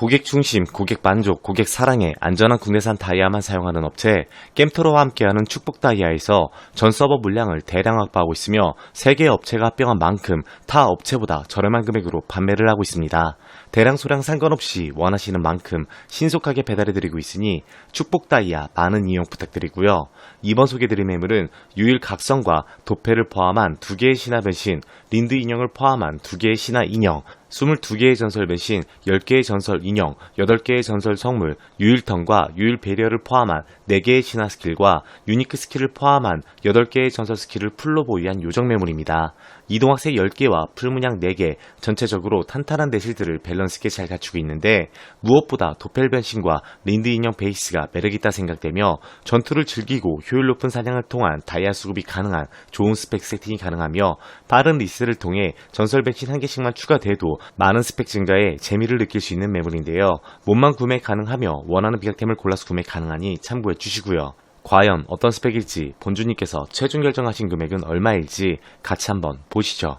고객 중심, 고객 만족, 고객 사랑에 안전한 국내산 다이아만 사용하는 업체 겜토로와 함께하는 축복 다이아에서 전 서버 물량을 대량 확보하고 있으며 세개 업체가 합병한 만큼 타 업체보다 저렴한 금액으로 판매를 하고 있습니다. 대량 소량 상관없이 원하시는 만큼 신속하게 배달해드리고 있으니 축복 다이아 많은 이용 부탁드리고요. 이번 소개드린 매물은 유일 각성과 도패를 포함한 두 개의 신화 변신, 린드 인형을 포함한 두 개의 신화 인형, 22개의 전설 변신, 10개의 전설 인형, 8개의 전설 성물, 유일턴과 유일 배리어를 포함한 4개의 신화 스킬과 유니크 스킬을 포함한 8개의 전설 스킬을 풀로 보유한 요정 매물입니다. 이동학생 10개와 풀문양 4개, 전체적으로 탄탄한 내실들을 밸런스 있게 잘 갖추고 있는데 무엇보다 도펠 변신과 린드 인형 베이스가 매력있다 생각되며 전투를 즐기고 효율 높은 사냥을 통한 다이아 수급이 가능한 좋은 스펙 세팅이 가능하며 빠른 리스를 통해 전설 변신 한 개씩만 추가돼도 많은 스펙 증가에 재미를 느낄 수 있는 매물인데요. 몸만 구매 가능하며 원하는 비약템을 골라서 구매 가능하니 참고해 주시고요. 과연 어떤 스펙일지 본주님께서 최종 결정하신 금액은 얼마일지 같이 한번 보시죠.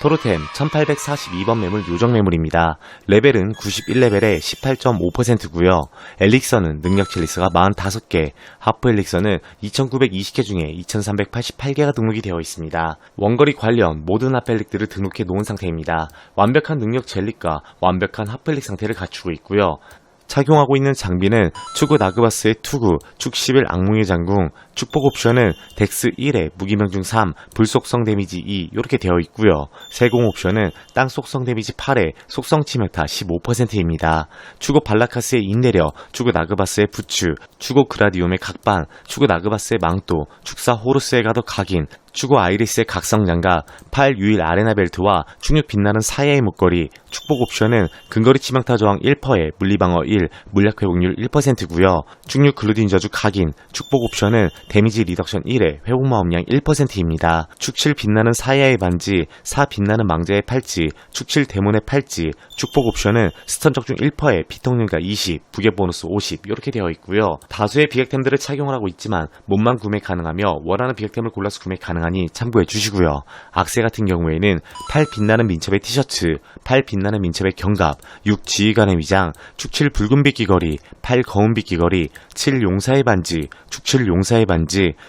토르템 1842번 매물 요정 매물입니다. 레벨은 91레벨에 18.5%고요. 엘릭서는 능력 첼리스가 45개, 하프 엘릭서는 2920개 중에 2388개가 등록이 되어 있습니다. 원거리 관련 모든 하펠릭들을 등록해 놓은 상태입니다. 완벽한 능력 젤릭과 완벽한 하펠릭 상태를 갖추고 있고요. 착용하고 있는 장비는 추구 나그바스의 투구, 축11 악몽의 장궁, 축복 옵션은 덱스 1에 무기명중 3, 불속성 데미지 2 이렇게 되어 있고요. 세공 옵션은 땅 속성 데미지 8에 속성 치명타 15%입니다. 추고 발라카스의 인내려, 추고 나그바스의 부추, 추고 그라디움의 각반, 추고 나그바스의 망토, 축사 호루스의 가도 각인, 추고 아이리스의 각성 장갑, 팔 유일 아레나 벨트와 충육 빛나는 사야의 목걸이, 축복 옵션은 근거리 치명타 저항 1%에 물리방어 1, 물약 회복률 1%고요. 충육 글루딘 저주 각인, 축복 옵션은 데미지 리덕션 1에 회복 마음량 1%입니다. 축칠 빛나는 사야의 반지, 사 빛나는 망자의 팔찌, 축칠 데몬의 팔찌, 축복 옵션은 스턴 적중 1%에 피통률가 20, 부계 보너스 50 이렇게 되어 있고요. 다수의 비약템들을 착용을 하고 있지만 몸만 구매 가능하며 원하는 비약템을 골라서 구매 가능하니 참고해 주시고요. 악세 같은 경우에는 팔 빛나는 민첩의 티셔츠, 팔 빛나는 민첩의 견갑, 6 지휘관의 위장, 축칠 붉은빛 귀걸이, 팔 거운빛 귀걸이, 7 용사의 반지, 축칠 용사의 반지,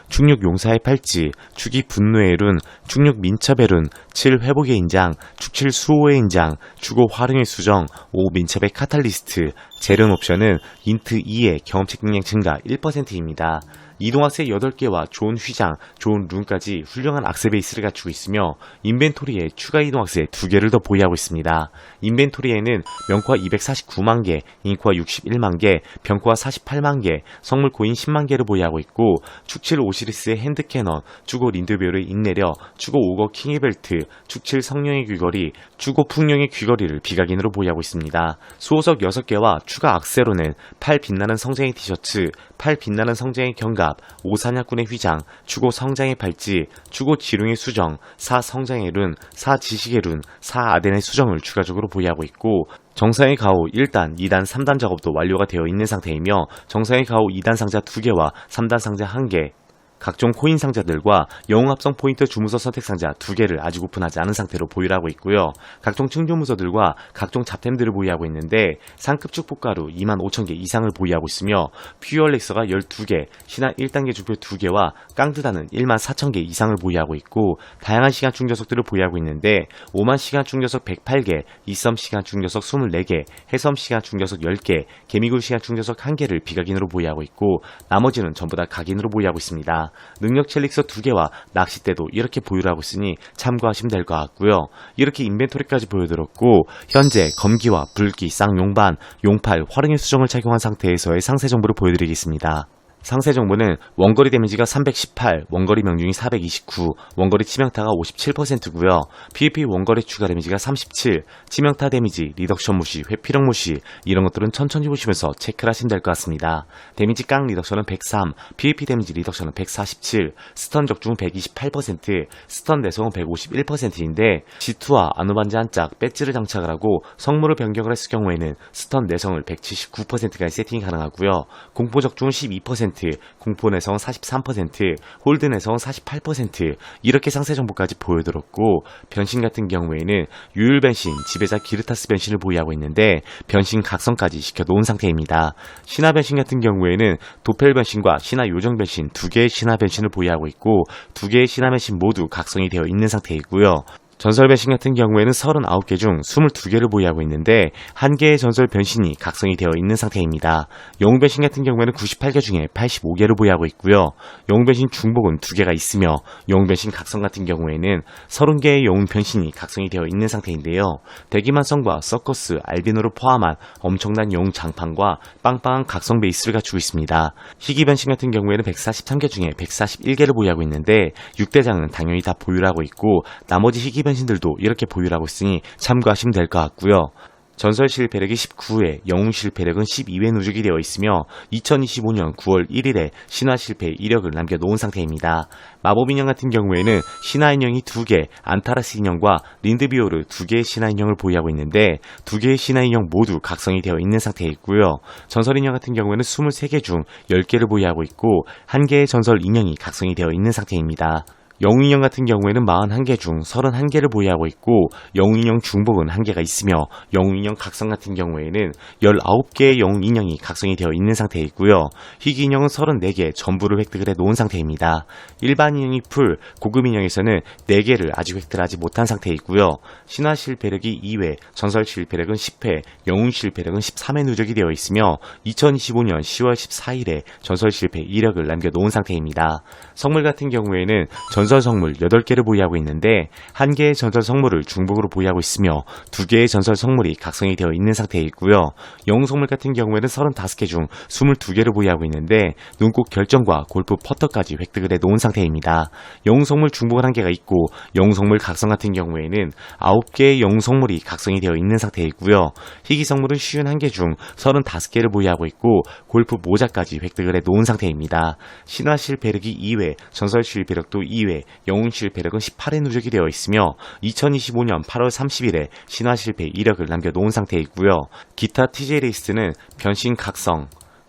축육 용사의 팔찌, 축이 분노의 룬, 축육 민첩의 룬, 7 회복의 인장, 축칠 수호의 인장, 주고 활용의 수정, 5 민첩의 카탈리스트, 재련 옵션은 인트 2의 경험치 능력 증가 1%입니다. 이동학세 8개와 좋은 휘장, 좋은 룬까지 훌륭한 악세 베이스를 갖추고 있으며 인벤토리에 추가 이동학세 2개를 더 보유하고 있습니다. 인벤토리에는 명코화 249만 개, 인코화 61만 개, 병코화 48만 개, 성물 코인 10만 개를 보유하고 있고 축칠 오시리스의 핸드캐넌, 주고 린드베어를 인내려, 주고 오거 킹의벨트, 축칠 성령의 귀걸이, 주고 풍령의 귀걸이를 비각인으로 보유하고 있습니다. 수호석 6개와 추가 악세로는 팔 빛나는 성쟁의 티셔츠, 팔 빛나는 성쟁의 견갑, 오사냥꾼의 휘장, 주고 성장의 발찌, 주고 지룡의 수정, 사 성장의 룬, 사 지식의 룬, 사 아덴의 수정을 추가적으로 보유하고 있고 정상의 가오 1단, 2단, 3단 작업도 완료가 되어 있는 상태이며 정상의 가오 2단 상자 2개와 3단 상자 1개, 각종 코인 상자들과 영웅 합성 포인트 주문서 선택 상자 두 개를 아직 오픈하지 않은 상태로 보유를 하고 있고요. 각종 충주문서들과 각종 잡템들을 보유하고 있는데 상급 축복가루 2만 5천 개 이상을 보유하고 있으며 퓨어렉서가 12개, 신화 1단계 주표 2개와 깡드다는 1만 4천 개 이상을 보유하고 있고 다양한 시간 충전석들을 보유하고 있는데 5만 시간 충전석 108개, 이섬 시간 충전석 24개, 해섬 시간 충전석 10개, 개미굴 시간 충전석 1개를 비각인으로 보유하고 있고 나머지는 전부 다 각인으로 보유하고 있습니다. 능력 첼릭서 2개와 낚싯대도 이렇게 보유를 하고 있으니 참고하시면 될 것 같고요. 이렇게 인벤토리까지 보여드렸고 현재 검기와 불기, 쌍용반, 용팔, 활용의 수정을 착용한 상태에서의 상세 정보를 보여드리겠습니다. 상세 정보는 원거리 데미지가 318, 원거리 명중이 429, 원거리 치명타가 57%고요. PVP 원거리 추가 데미지가 37, 치명타 데미지, 리덕션 무시, 회피력 무시 이런 것들은 천천히 보시면서 체크를 하시면 될 것 같습니다. 데미지 깡 리덕션은 103, PVP 데미지 리덕션은 147, 스턴 적중 128%, 스턴 내성은 151%인데 G2와 아누반지 한 짝 배지를 장착을 하고 성물을 변경을 했을 경우에는 스턴 내성을 179%까지 세팅이 가능하고요. 공포 적중은 12%, 44%, 공포 내성 43%, 홀드 내성 48% 이렇게 상세 정보까지 보여들었고 변신 같은 경우에는 유율 변신, 지배자 기르타스 변신을 보유하고 있는데 변신 각성까지 시켜놓은 상태입니다. 신화 변신 같은 경우에는 도펠 변신과 신화 요정 변신 두 개의 신화 변신을 보유하고 있고 두 개의 신화 변신 모두 각성이 되어 있는 상태이고요. 전설 변신 같은 경우에는 39개 중 22개를 보유하고 있는데 한 개의 전설 변신이 각성이 되어 있는 상태입니다. 영웅 변신 같은 경우에는 98개 중에 85개를 보유하고 있고요. 영웅 변신 중복은 2개가 있으며 영웅 변신 각성 같은 경우에는 30개의 영웅 변신이 각성이 되어 있는 상태인데요. 대기만성과 서커스, 알비노를 포함한 엄청난 영웅 장판과 빵빵한 각성 베이스를 갖추고 있습니다. 희귀 변신 같은 경우에는 143개 중에 141개를 보유하고 있는데 6대장은 당연히 다 보유를 하고 있고 나머지 희귀 변신들도 이렇게 보유를 하고 있으니 참고하시면 될 것 같고요. 전설 실패력이 19회, 영웅 실패력은 12회 누적이 되어 있으며 2025년 9월 1일에 신화 실패 이력을 남겨놓은 상태입니다. 마법 인형 같은 경우에는 신화 인형이 2개, 안타라스 인형과 린드비오르 2개의 신화 인형을 보유하고 있는데 2개의 신화 인형 모두 각성이 되어 있는 상태에 있고요. 전설 인형 같은 경우에는 23개 중 10개를 보유하고 있고 1개의 전설 인형이 각성이 되어 있는 상태입니다. 영웅인형 같은 경우에는 41개 중 31개를 보유하고 있고 영웅인형 중복은 1개가 있으며 영웅인형 각성 같은 경우에는 19개의 영웅인형이 각성이 되어 있는 상태에 있고요. 희귀인형은 34개 전부를 획득을 해 놓은 상태입니다. 일반 인형이 풀, 고급 인형에서는 4개를 아직 획득을 하지 못한 상태에 있고요. 신화 실패력이 2회, 전설 실패력은 10회, 영웅 실패력은 13회 누적이 되어 있으며 2025년 10월 14일에 전설 실패 이력을 남겨 놓은 상태입니다. 성물 같은 경우에는 전설 성물 8개를 보유하고 있는데 1개의 전설 성물을 중복으로 보유하고 있으며 2개의 전설 성물이 각성이 되어 있는 상태에 있고요. 영웅 성물 같은 경우에는 35개 중 22개를 보유하고 있는데 눈꽃 결정과 골프 퍼터까지 획득을 해 놓은 상태입니다. 영웅 성물 중복은 1개가 있고 영웅 성물 각성 같은 경우에는 9개의 영웅 성물이 각성이 되어 있는 상태에 있고요. 희귀 성물은 쉬운 1개 중 35개를 보유하고 있고 골프 모자까지 획득을 해 놓은 상태입니다. 신화 실패력이 2회, 전설 실패력도 2회, 영웅 실패력은 18회 누적이 되어 있으며 2025년 8월 30일에 신화 실패 이력을 남겨놓은 상태에 있고요. 기타 TJ 레이스는 변신 각성,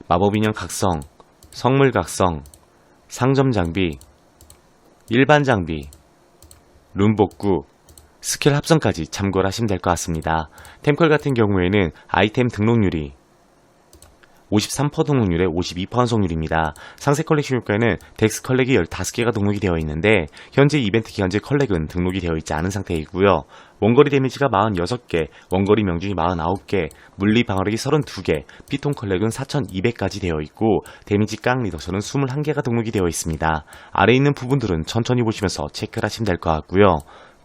마법 인형 각성, 성물 각성, 상점 장비, 일반 장비, 룸 복구, 스킬 합성까지 참고를 하시면 될 것 같습니다. 템컬 같은 경우에는 아이템 등록률이 53% 등록률에 52% 완성률입니다. 상세 컬렉션 효과에는 덱스 컬렉이 15개가 등록이 되어 있는데 현재 이벤트 기간제 컬렉은 등록이 되어 있지 않은 상태이고요. 원거리 데미지가 46개, 원거리 명중이 49개, 물리 방어력이 32개, 피통 컬렉은 4200까지 되어 있고 데미지 깡 리더션은 21개가 등록이 되어 있습니다. 아래 있는 부분들은 천천히 보시면서 체크를 하시면 될 것 같고요.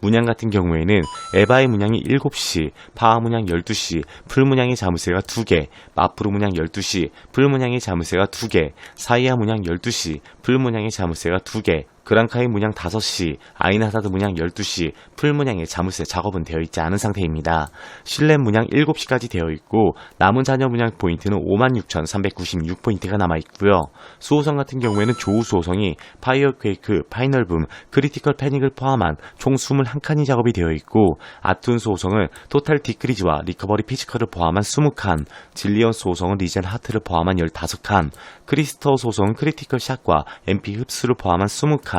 문양 같은 경우에는 에바의 문양이 7시, 파워 문양 12시, 풀 문양의 자무새가 2개, 마프루 문양 12시, 풀 문양의 자무새가 2개, 사이아 문양 12시, 풀 문양의 자무새가 2개, 그랑카이 문양 5시, 아이나사드 문양 12시, 풀 문양의 자물쇠 작업은 되어 있지 않은 상태입니다. 실내 문양 7시까지 되어 있고 남은 잔여 문양 포인트는 56,396포인트가 남아 있고요. 수호성 같은 경우에는 조우 수호성이 파이어 퀘이크, 파이널 붐, 크리티컬 패닉을 포함한 총 21칸이 작업이 되어 있고 아툰 수호성은 토탈 디크리즈와 리커버리 피지컬을 포함한 20칸, 질리언 수호성은 리젠 하트를 포함한 15칸, 크리스터 소성 크리티컬 샷과 MP 흡수를 포함한 20칸,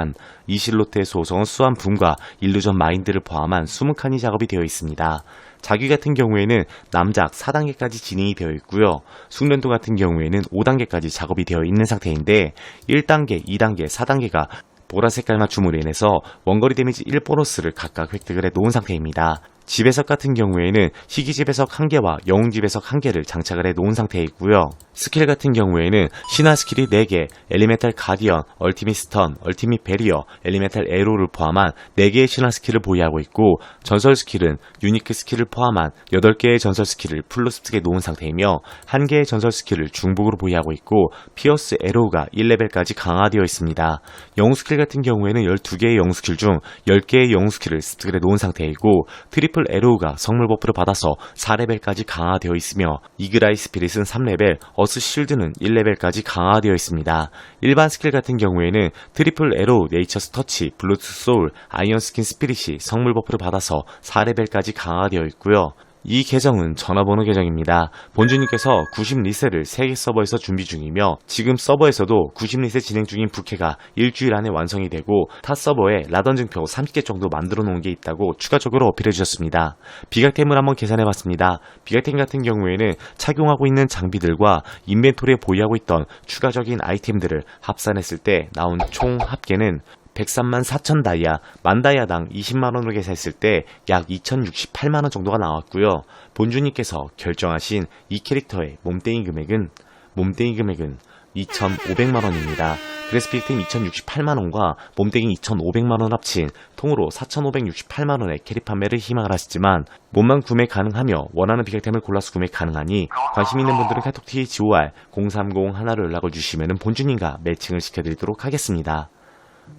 이실로테 소성은 수완 붐과 일루전 마인드를 포함한 20칸이 작업이 되어 있습니다. 자기 같은 경우에는 남작 4단계까지 진행이 되어 있고요. 숙련도 같은 경우에는 5단계까지 작업이 되어 있는 상태인데 1단계, 2단계, 4단계가 보라 색깔 맞춤으로 인해서 원거리 데미지 1 보너스를 각각 획득을 해 놓은 상태입니다. 집에석 같은 경우에는 희귀집에석 1개와 영웅집에석 1개를 장착을 해 놓은 상태에 있고요. 스킬 같은 경우에는 신화 스킬이 4개, 엘리멘탈 가디언, 얼티밋 스턴, 얼티밋 베리어, 엘리멘탈 에로를 포함한 4개의 신화 스킬을 보유하고 있고 전설 스킬은 유니크 스킬을 포함한 8개의 전설 스킬을 습득해 놓은 상태이며 1개의 전설 스킬을 중복으로 보유하고 있고 피어스 에로우가 1레벨까지 강화되어 있습니다. 영웅 스킬 같은 경우에는 12개의 영웅 스킬 중 10개의 영웅 스킬을 습득해 놓은 상태이고 트리플 에로우가 성물 버프를 받아서 4레벨까지 강화되어 있으며 이그라이 스피릿은 3레벨, 어스 실드는 1레벨까지 강화되어 있습니다. 일반 스킬 같은 경우에는 트리플 에로우, 네이처스 터치, 블루투스 소울, 아이언 스킨 스피릿이 성물 버프를 받아서 4레벨까지 강화되어 있고요. 이 계정은 전화번호 계정입니다. 본주님께서 90 리셋을 세개 서버에서 준비 중이며 지금 서버에서도 90 리셋 진행 중인 부캐가 일주일 안에 완성이 되고 타 서버에 라던 증표 30개 정도 만들어 놓은 게 있다고 추가적으로 어필해 주셨습니다. 비각템을 한번 계산해 봤습니다. 비각템 같은 경우에는 착용하고 있는 장비들과 인벤토리에 보유하고 있던 추가적인 아이템들을 합산했을 때 나온 총 합계는 103만 4천 다이아, 만 다이아당 20만 원으로 계산했을 때 약 2068만 원 정도가 나왔고요. 본주님께서 결정하신 이 캐릭터의 몸땡이 금액은, 몸땡이 금액은 2,500만 원입니다. 그래스픽템 2,068만 원과 몸땡이 2,500만 원 합친 통으로 4,568만 원의 캐릭 판매를 희망을 하시지만 몸만 구매 가능하며 원하는 비격템을 골라서 구매 가능하니 관심 있는 분들은 카톡 THOR 030 하나로 연락을 주시면 본주님과 매칭을 시켜드리도록 하겠습니다.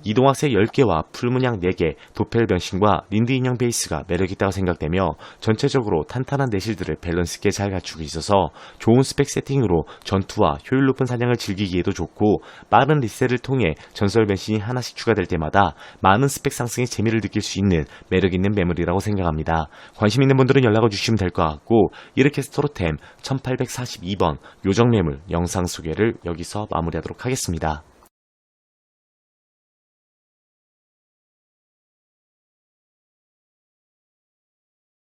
이동학생 10개와 풀문양 4개, 도펠 변신과 린드 인형 베이스가 매력있다고 생각되며 전체적으로 탄탄한 내실들을 밸런스 있게 잘 갖추고 있어서 좋은 스펙 세팅으로 전투와 효율 높은 사냥을 즐기기에도 좋고 빠른 리셋을 통해 전설 변신이 하나씩 추가될 때마다 많은 스펙 상승의 재미를 느낄 수 있는 매력있는 매물이라고 생각합니다. 관심 있는 분들은 연락을 주시면 될 것 같고 이렇게 스토로템 1842번 요정 매물 영상 소개를 여기서 마무리하도록 하겠습니다.